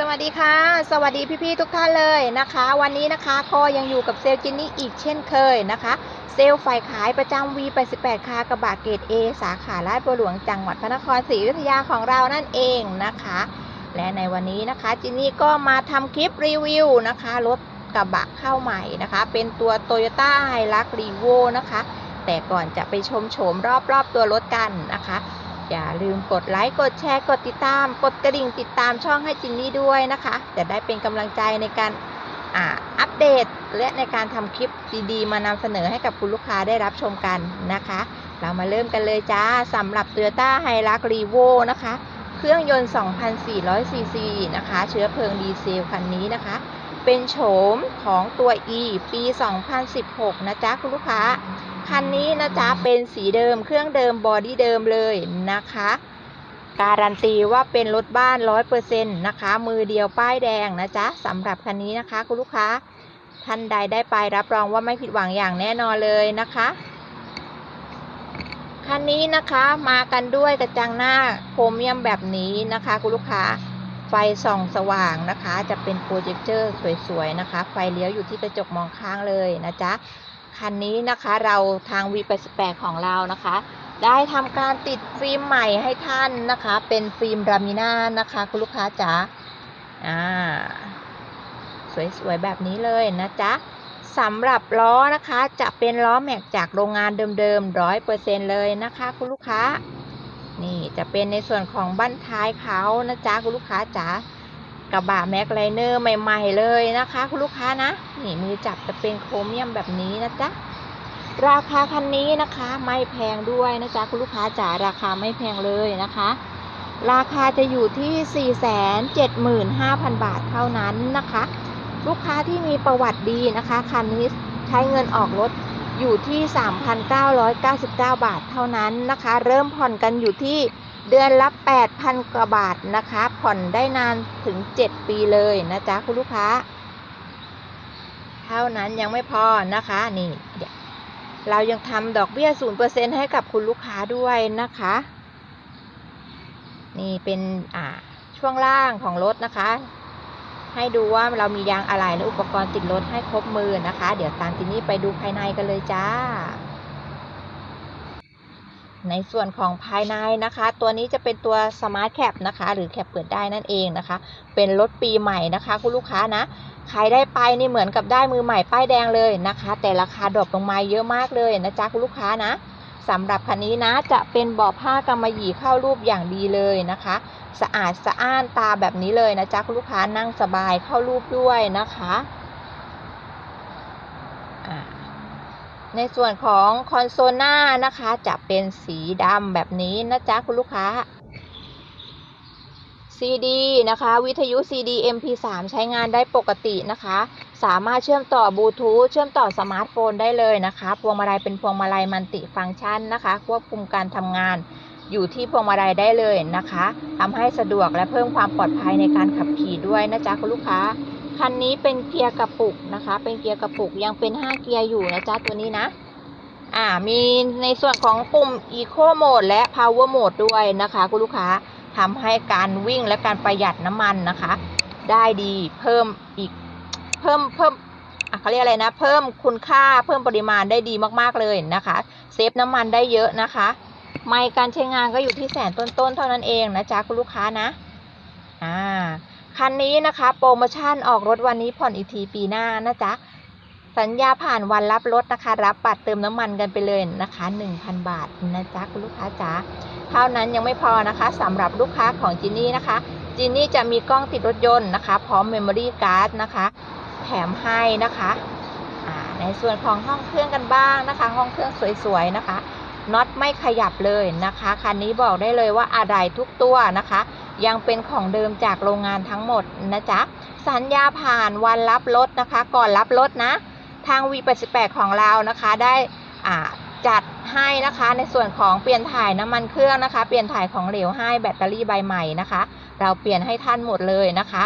สวัสดีค่ะ สวัสดีพี่ๆทุกท่านเลยนะคะ วันนี้นะคะก็ยังอยู่กับเซลล์จินนี่อีกเช่นเคยนะคะ เซลฝ่ายขายประจำ V88 คากระบะเกรด A สาขาลาดบัวหลวงจังหวัดพระนครศรีอยุธยาของเรานั่นเองนะคะ และในวันนี้นะคะจินนี่ก็มาทำคลิปรีวิวนะคะรถกระบะเข้าใหม่นะคะ เป็นตัว Toyota h i l u x r e v o นะคะ แต่ก่อนจะไปชมโฉมรอบๆตัวรถกันนะคะ อย่าลืมกดไลค์ กดแชร์ กดติดตาม กดกระดิ่งติดตามช่องให้จินนี่ด้วยนะคะ จะได้เป็นกำลังใจในการอัปเดต และในการทำคลิปดีๆ มานำเสนอให้กับคุณลูกค้าได้รับชมกันนะคะ เรามาเริ่มกันเลยจ้าสำหรับ Toyota h i l u x r e v o นะคะ เครื่องยนต์2,400ซีซีนะคะ เชื้อเพลิงดีเซลคันนี้นะคะ เป็นโฉมของตัว E ปี 2016 นะจ๊ะคุณลูกค้า คันนี้นะจ๊ะเป็นสีเดิมเครื่องเดิมบอดี้เดิมเลยนะคะ การันตีว่าเป็นรถบ้าน100%นะคะ มือเดียวป้ายแดงนะจ๊ะสำหรับคันนี้นะคะคุณลูกค้าท่านใดได้ไปรับรองว่าไม่ผิดหวังอย่างแน่นอนเลยนะคะคันนี้นะคะมากันด้วยกระจังหน้าโครเมียมแบบนี้นะคะคุณลูกค้าไฟส่องสว่างนะคะ จะเป็นโปรเจคเตอร์สวยๆนะคะ ไฟเลี้ยวอยู่ที่กระจกมองข้างเลยนะจ๊ะ คันนี้นะคะเราทาง V88 ของเรานะคะ ได้ทำการติดฟิล์มใหม่ให้ท่านนะคะ เป็นฟิล์มรามิน่านะคะคุณลูกค้าจ๋าอ่าสวยๆแบบนี้เลยนะจ๊ะสำหรับล้อนะคะจะเป็นล้อแม็กจากโรงงานเดิมๆร้อยเปอร์เซ็นเลยนะคะ คุณลูกค้า นี่จะเป็นในส่วนของบั้นท้ายเขานะจ๊ะคุณลูกค้าจ๋า กระบะแม็กไลเนอร์ใหม่ๆเลยนะคะ คุณลูกค้านะ นี่มือจับจะเป็นโครเมียมแบบนี้นะจ๊ะราคาคันนี้นะคะไม่แพงด้วยนะจ๊ะคุณลูกค้าจ๋าราคาไม่แพงเลยนะคะ ราคาจะอยู่ที่ 475,000 บาทเท่านั้นนะคะ ลูกค้าที่มีประวัติดีนะคะ คันนี้ใช้เงินออกรถอยู่ที่ 3,999 บาทเท่านั้นนะคะ เริ่มผ่อนกันอยู่ที่ เดือนละ 8,000 กว่าบาทนะคะ ผ่อนได้นานถึง 7 ปีเลยนะจ๊ะคุณลูกค้า เท่านั้นยังไม่พอนะคะ นี่เดี๋ยวเรายังทำดอกเบี้ย 0%ให้กับคุณลูกค้าด้วยนะคะ นี่เป็นอ่าช่วงล่างของรถนะคะ ให้ดูว่าเรามียางอะไหล่และอุปกรณ์ติดรถให้ครบมือนะคะ เดี๋ยวตามทีนี้ไปดูภายในกันเลยจ้า ในส่วนของภายในนะคะ ตัวนี้จะเป็นตัว Smart Cap นะคะ หรือแคปเปิดได้นั่นเองนะคะ เป็นรถปีใหม่นะคะ คุณลูกค้านะ ใครได้ไปนี่เหมือนกับได้มือใหม่ป้ายแดงเลยนะคะ แต่ราคาดรอปลงมาเยอะมากเลยนะจ๊ะคุณลูกค้านะสำหรับคันนี้นะจะเป็นเบาะผ้ากำมะหยี่เข้ารูปอย่างดีเลยนะคะ สะอาดสะอ้านตาแบบนี้เลยนะจ๊ะคุณลูกค้านั่งสบายเข้ารูปด้วยนะคะอ่า ในส่วนของคอนโซลหน้านะคะ จะเป็นสีดำแบบนี้นะจ๊ะคุณลูกค้า CD นะคะ วิทยุ CD MP3 ใช้งานได้ปกตินะคะ สามารถเชื่อมต่อบลูทูธเชื่อมต่อสมาร์ทโฟนได้เลยนะคะ พวงมาลัยเป็นพวงมาลัยมัลติฟังก์ชันนะคะ ควบคุมการทำงานอยู่ที่พวงมาลัยได้เลยนะคะทำให้สะดวกและเพิ่มความปลอดภัยในการขับขี่ด้วยนะจ๊ะคุณลูกค้า คันนี้เป็นเกียร์กระปุกนะคะ เป็นเกียร์กระปุกยังเป็น5เกียร์อยู่นะจ๊ะตัวนี้นะ อ่ามีในส่วนของปุ่ม Eco Mode และ Power Mode ด้วยนะคะคุณลูกค้าทำให้การวิ่งและการประหยัดน้ำมันนะคะ ได้ดีเพิ่มอีกเพิ่มเพิ่มเขาเรียกอะไรนะ เพิ่มคุณค่าเพิ่มปริมาณได้ดีมากๆเลยนะคะ เซฟน้ำมันได้เยอะนะคะไม่การใช้งานก็อยู่ที่แสนต้นๆเท่านั้นเองนะจ๊ะคุณลูกค้านะ อ่า คันนี้นะคะโปรโมชั่นออกรถวันนี้ผ่อนอีกทีปีหน้านะจ๊ะ สัญญาผ่านวันรับรถนะคะ รับบัตรเติมน้ำมันกันไปเลยนะคะ 1,000 บาทนะจ๊ะคุณลูกค้าจ๋าเท่านั้นยังไม่พอนะคะสำหรับลูกค้าของจินนี่นะคะจินนี่จะมีกล้องติดรถยนต์นะคะ พร้อมเมมโมรี่การ์ดนะคะ แถมให้นะคะในส่วนของห้องเครื่องกันบ้างนะคะ ห้องเครื่องสวยๆนะคะน็อตไม่ขยับเลยนะคะ คันนี้บอกได้เลยว่าอะไรทุกตัวนะคะ ยังเป็นของเดิมจากโรงงานทั้งหมดนะจ๊ะ สัญญาผ่านวันรับรถนะคะ ก่อนรับรถนะ ทาง V88 ของเรานะคะได้อาจัดให้นะคะในส่วนของเปลี่ยนถ่ายน้ำมันเครื่องนะคะ เปลี่ยนถ่ายของเหลวให้แบตเตอรี่ใบใหม่นะคะ เราเปลี่ยนให้ท่านหมดเลยนะคะ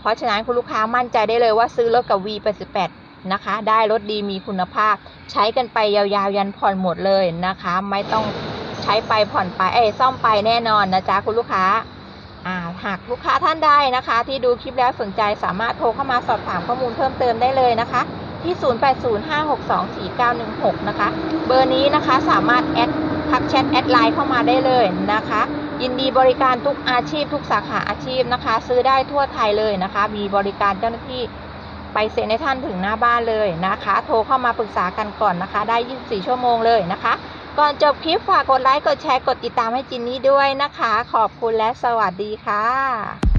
เพราะฉะนั้นคุณลูกค้ามั่นใจได้เลยว่าซื้อรถกับ V88 นะคะ ได้รถดีมีคุณภาพ ใช้กันไปยาวๆยันผ่อนหมดเลยนะคะ ไม่ต้องใช้ไปผ่อนไปเอ้ซ่อมไปแน่นอนนะจ๊ะคุณลูกค้า หากลูกค้าท่านใดนะคะ ที่ดูคลิปแล้วสนใจสามารถโทรเข้ามาสอบถามข้อมูลเพิ่มเติมได้เลยนะคะ ที่ 0805624916 นะคะ เบอร์นี้นะคะสามารถแอดทักแชทแอดไลน์เข้ามาได้เลยนะคะ ยินดีบริการทุกอาชีพทุกสาขาอาชีพนะคะ ซื้อได้ทั่วไทยเลยนะคะ มีบริการเจ้าหน้าที่ไปเซ็นให้ท่านถึงหน้าบ้านเลยนะคะ โทรเข้ามาปรึกษากันก่อนนะคะ ได้ 24 ชั่วโมงเลยนะคะ ก่อนจบคลิปฝากกดไลค์ กดแชร์ กดติดตามให้จินนี่ด้วยนะคะ ขอบคุณและสวัสดีค่ะ